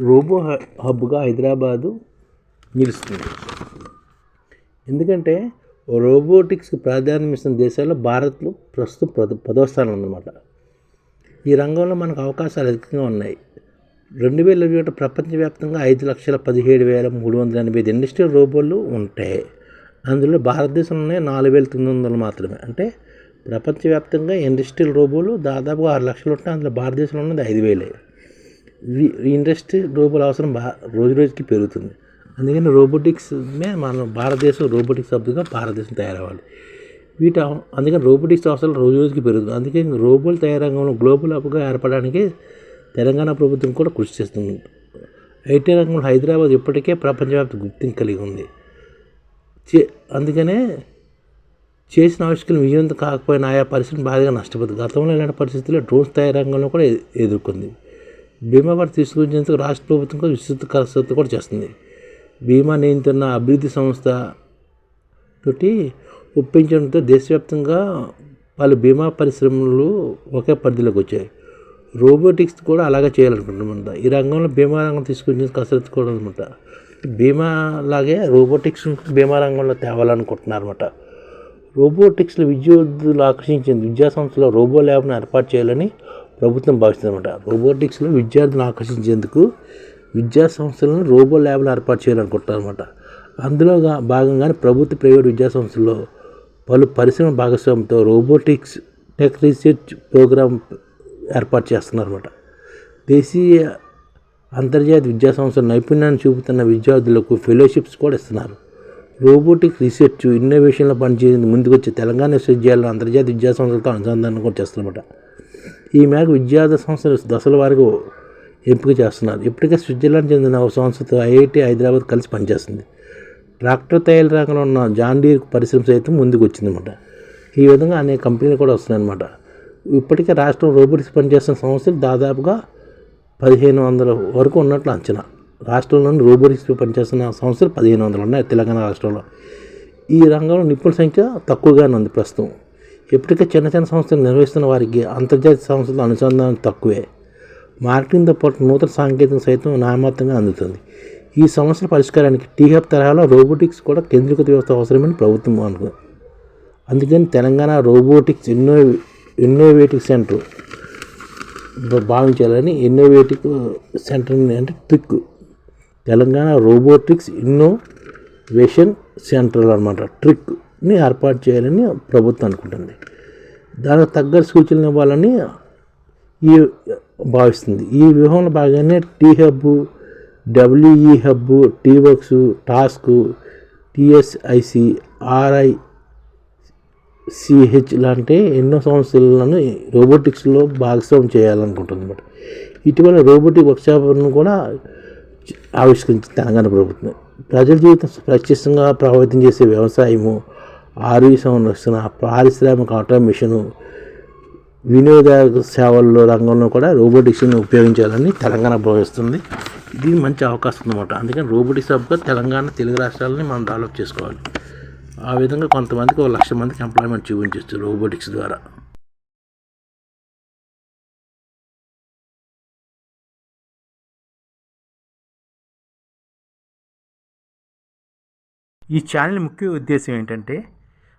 Robo హబ్గా హైదరాబాదు నిలుస్తుంది. ఎందుకంటే రోబోటిక్స్కి ప్రాధాన్యం ఇస్తున్న దేశాల్లో భారత్లో ప్రస్తుతం పద పదవ స్థానం ఉందన్నమాట ఈ రంగంలో మనకు అవకాశాలు అధికంగా ఉన్నాయి. రెండు వేల ఇరవై ఒకటి ప్రపంచవ్యాప్తంగా ఐదు లక్షల పదిహేడు వేల మూడు వందల ఎనభై ఐదు ఇండస్ట్రియల్ రోబోలు ఉంటాయి. అందులో భారతదేశంలోనే నాలుగు వేల తొమ్మిది వందలు మాత్రమే. అంటే ప్రపంచవ్యాప్తంగా ఇండస్ట్రియల్ రోబోలు దాదాపు ఆరు లక్షలు ఉంటాయి. అందులో భారతదేశంలో ఉన్నది ఐదు వేలే. ఇండస్ట్రీ రోబోల అవసరం బా రోజు రోజుకి పెరుగుతుంది. అందుకని రోబోటిక్స్ మే భారతదేశం రోబోటిక్స్ హబ్గా భారతదేశం తయారవ్వాలి. వీటి అందుకని రోబోటిక్స్ అవసరం రోజు రోజుకి పెరుగుతుంది. అందుకని రోబోల తయారంగంలో గ్లోబల్ హబ్గా ఏర్పడడానికి తెలంగాణ ప్రభుత్వం కూడా కృషి చేస్తుంది. ఐటీ రంగంలో హైదరాబాద్ ఇప్పటికే ప్రపంచవ్యాప్త గుర్తింపు కలిగి ఉంది. చే అందుకనే చేసిన ఆవిష్కరణ విజయవంతం కాకపోయినా ఆయా పరిస్థితి బాగా నష్టపోతుంది. గతంలో ఇలాంటి పరిస్థితుల్లో డ్రోన్స్ తయారీ రంగంలో కూడా ఎదుర్కొంది. బీమా తీసుకొచ్చేందుకు రాష్ట్ర ప్రభుత్వం కూడా విస్తృత కసరత్తు కూడా చేస్తుంది. బీమా నియంత్రణ అభివృద్ధి సంస్థ తోటి ఒప్పించడంతో దేశవ్యాప్తంగా పలు బీమా పరిశ్రమలు ఒకే పరిధిలోకి వచ్చాయి. రోబోటిక్స్ కూడా అలాగే చేయాలనుకుంటున్నామంట ఈ రంగంలో బీమా రంగం తీసుకొచ్చి కసరత్తు కూడా అనమాట బీమా లాగే రోబోటిక్స్ బీమా రంగంలో తేవాలనుకుంటున్నారన్నమాట రోబోటిక్స్లో విద్యార్థులు ఆకర్షించింది విద్యా సంస్థలో రోబో ల్యాబ్ను ఏర్పాటు చేయాలని ప్రభుత్వం భావిస్తుందన్నమాట రోబోటిక్స్లో విద్యార్థులను ఆకర్షించేందుకు విద్యా సంస్థలను రోబో ల్యాబ్లు ఏర్పాటు చేయాలనుకుంటున్నారు అనమాట అందులో భాగంగానే ప్రభుత్వ ప్రైవేట్ విద్యా సంస్థల్లో పలు పరిశ్రమ భాగస్వామ్యంతో రోబోటిక్స్ టెక్ రీసెర్చ్ ప్రోగ్రాం ఏర్పాటు చేస్తున్నారన్నమాట దేశీయ అంతర్జాతీయ విద్యా సంస్థలు నైపుణ్యాన్ని చూపుతున్న విద్యార్థులకు ఫెలోషిప్స్ కూడా ఇస్తున్నారు. రోబోటిక్ రీసెర్చ్ ఇన్నోవేషన్లో పనిచేసేందుకు ముందుకొచ్చే తెలంగాణ విశ్వవిద్యాలయంలో అంతర్జాతీయ విద్యా సంస్థలతో అనుసంధానం కూడా చేస్తున్నమాట ఈ మేరకు విద్యార్థి సంస్థలు దశల వారికి ఎంపిక చేస్తున్నారు. ఇప్పటికే స్విట్జర్లాండ్ చెందిన ఒక సంస్థతో ఐఐటి హైదరాబాద్ కలిసి పనిచేస్తుంది. ట్రాక్టర్ తయారీ రంగంలో ఉన్న జాండీర్ పరిశ్రమ సైతం ముందుకు వచ్చిందన్నమాట ఈ విధంగా అనేక కంపెనీలు కూడా వస్తున్నాయన్నమాట. ఇప్పటికే రాష్ట్రం రోబోటిక్స్ పనిచేస్తున్న సంస్థలు దాదాపుగా పదిహేను వందల వరకు ఉన్నట్లు అంచనా. రాష్ట్రంలోని రోబోటిక్స్ పనిచేస్తున్న సంస్థలు పదిహేను వందలు ఉన్నాయి తెలంగాణ రాష్ట్రంలో. ఈ రంగంలో నిపుణుల సంఖ్య తక్కువగానే ఉంది ప్రస్తుతం. ఇప్పటికే చిన్న చిన్న సంస్థలు నిర్వహిస్తున్న వారికి అంతర్జాతీయ సంస్థల అనుసంధానం తక్కువే మార్కెటింగ్తో పాటు నూతన సాంకేతికత సైతం నామాత్రంగా అందుతుంది. ఈ సమస్యల పరిష్కారానికి టీహబ్ తరహాలో రోబోటిక్స్ కూడా కేంద్రీకృత వ్యవస్థ అవసరమని ప్రభుత్వం అనుకుంది అందుకని Telangana robotics inno innovative centre భావించాలని innovative centre అంటే TRIC. Telangana robotics innovation centre అనమాట ట్రిక్. ని ఏర్పాటు చేయాలని ప్రభుత్వం అనుకుంటుంది. దానికి తగ్గ సూచనలు ఇవ్వాలని ఈ భావిస్తుంది. ఈ వ్యూహంలో భాగంగానే T hub WE hub T works TASK TSIC RI CH లాంటి ఎన్నో సంస్థలను రోబోటిక్స్లో భాగస్వామ్యం చేయాలనుకుంటుంది అనమాట ఇటీవల రోబోటిక్ వర్క్షాప్ను కూడా ఆవిష్కరించింది తెలంగాణ ప్రభుత్వం. ప్రజల జీవితం ప్రత్యక్షంగా ప్రభావితం చేసే వ్యవసాయము ఆరోగ్య వస్తున్న పారిశ్రామిక ఆటోమేషను వినోద సేవల్లో రంగంలో కూడా రోబోటిక్స్ని ఉపయోగించాలని తెలంగాణ భావిస్తుంది. ఇది మంచి అవకాశం అనమాట అందుకని రోబోటిక్స్ హబ్గా తెలంగాణ తెలుగు రాష్ట్రాలని మనం డెవలప్ చేసుకోవాలి. ఆ విధంగా కొంతమందికి ఒక లక్ష మందికి ఎంప్లాయ్మెంట్ చూపించవచ్చు రోబోటిక్స్ ద్వారా. ఈ ఛానల్ ముఖ్య ఉద్దేశం ఏంటంటే